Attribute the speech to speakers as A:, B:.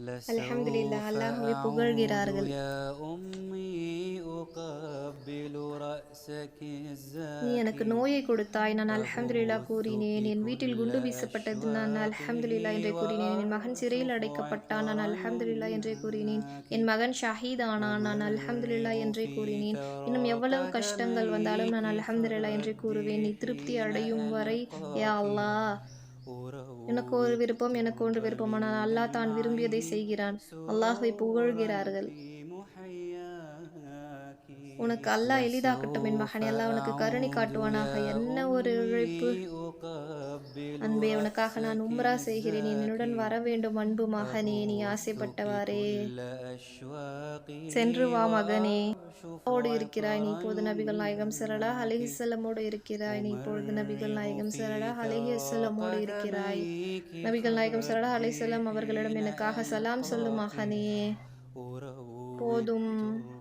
A: அலஹம்துலில்லா அல்லாஹுவை புகழ்கிறார்கள். நீ எனக்கு நோயை கொடுத்தாய் நான் அல்ஹம்துலில்லா கூறினேன். என் வீட்டில் குண்டு வீசப்பட்டது. நான் அல்ஹம்துலில்லா என்றே கூறினேன். என் மகன் சிறையில் அடைக்கப்பட்டான். நான் அல்ஹம்துலில்லா என்றே கூறினேன். என் மகன் ஷஹீத் ஆனான். நான் அல்ஹம்துலில்லா என்றே கூறினேன். இன்னும் எவ்வளவு கஷ்டங்கள் வந்தாலும் நான் அல்ஹம்துலில்லா என்றே கூறுவேன். நீ திருப்தி அடையும் வரை யா அல்லாஹ் எனக்கு ஒரு விருப்பம் எனக்கு ஒன்று விருப்பம். ஆனால் அல்லாஹ் தான் விரும்பியதை செய்கிறான். அல்லாஹை புகழ்கிறார்கள். உனக்கு அல்லா எளிதாக்கட்டும் என் மகனே. அல்லா உனக்கு கருணை காட்டுவானாக. என்ன ஒரு இழைப்பு அன்பே உனக்காக நான் உம்ரா செய்கிறேன். என்னுடன் வர வேண்டும் அன்பு மகனே நீ
B: ஆசைப்பட்டவாரே
A: சென்று வா மகனே. ஓடு இருக்கிறாய். நீ இப்போது நபிகள் நாயகம் சரடா அழகி இருக்கிறாய். நீ இப்பொழுது நபிகள் நாயகம் சரடா அழகி செல்லமோடு இருக்கிறாய். நபிகள் நாயகம் சரடா அலைசெல்லம் அவர்களிடம் எனக்காக சலாம் சொல்லும் மகனே. போதும்.